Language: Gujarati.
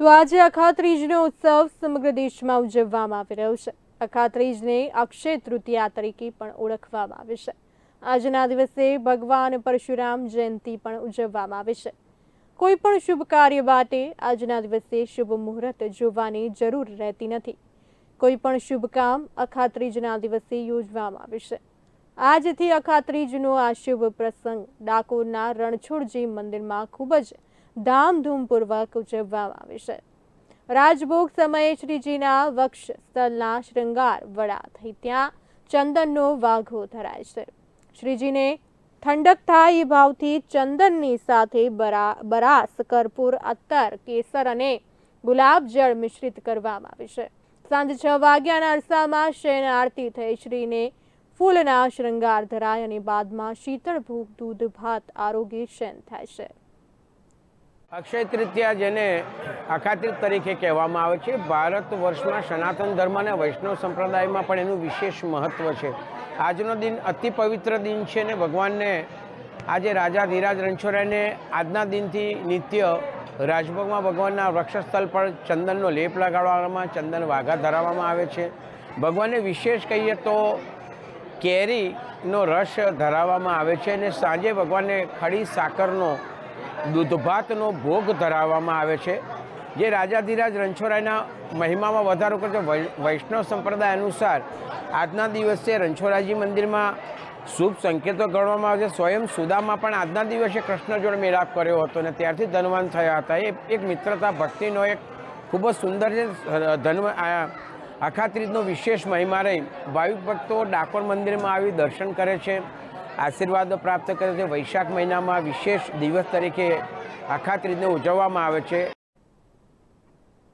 તો આજે અખાત્રીજનો ઉત્સવ સમગ્ર દેશમાં ઉજવવામાં આવી રહ્યો છે. અખાત્રીજને અક્ષય તૃતીયા તરીકે પણ ઓળખવામાં આવે છે. આજના દિવસે ભગવાન પરશુરામ જયંતિ પણ ઉજવવામાં આવે છે. કોઈ પણ શુભ કાર્ય માટે આજના દિવસે શુભ મુહૂર્ત જોવાની જરૂર રહેતી નથી. કોઈ પણ શુભ કામ અખાત્રીજના દિવસે યોજવામાં આવે છે. આજથી અખાત્રીજનો આ શુભ પ્રસંગ ડાકોરના રણછોડજી મંદિરમાં ખૂબ જ ધામધૂમપૂર્વક ઉજવવામાં આવે છે. રાજભોગ સમયે શ્રીજીના વક્ષ, સ્થળના શૃંગાર વડા થઈ ત્યાં ચંદનનો વાઘો ધરાય છે. શ્રીજીને ઠંડક થાય એ ભાવથી ચંદનની સાથે બરા, બરાસ, કર્પૂર અત્તર કેસર અને ગુલાબ જળ મિશ્રિત કરવામાં આવે છે. સાંજે છ વાગ્યાના અરસામાં શયન આરતી થઈ શ્રીને ફૂલના શૃંગાર ધરાય અને બાદમાં શીતળ ભૂખ દૂધ, ભાત, આરોગ્ય શયન થાય છે. અક્ષય તૃતીયા જેને અખાત્રીજ તરીકે કહેવામાં આવે છે, ભારત વર્ષમાં સનાતન ધર્મ અને વૈષ્ણવ સંપ્રદાયમાં પણ એનું વિશેષ મહત્ત્વ છે. આજનો દિન અતિ પવિત્ર દિન છે ને ભગવાનને આજે રાજા ધીરાજ રણછોડરાયને આજના દિનથી નિત્ય રાજભોગમાં ભગવાનના વૃક્ષસ્થળ પર ચંદનનો લેપ લગાડવામાં, ચંદન વાઘા ધરાવવામાં આવે છે. ભગવાનને વિશેષ કહીએ તો કેરીનો રસ ધરાવવામાં આવે છે અને સાંજે ભગવાનને ખડી સાકરનો દૂધભાતનો ભોગ ધરાવવામાં આવે છે, જે રાજાધિરાજ રણછોડરાયના મહિમામાં વધારો કરતો વૈષ્ણવ સંપ્રદાય અનુસાર આજના દિવસે રણછોડરાયજી મંદિરમાં શુભ સંકેતો ગણવામાં આવે છે. સ્વયં સુદામાં પણ આજના દિવસે કૃષ્ણ જોડે મેળાપ કર્યો હતો અને ત્યારથી ધનવાન થયા હતા. એ એક મિત્રતા ભક્તિનો એક ખૂબ જ સુંદર છે. ધન, આ અખાત્રીજનો વિશેષ મહિમા રહી. ભાવિક ભક્તો ડાકોર મંદિરમાં આવી દર્શન કરે છે. આશીર્વાદો પ્રાપ્ત કરે છે. વૈશાખ મહિનામાં વિશેષ દિવસ તરીકે આખા ત્રીજને ઉજવવામાં આવે છે.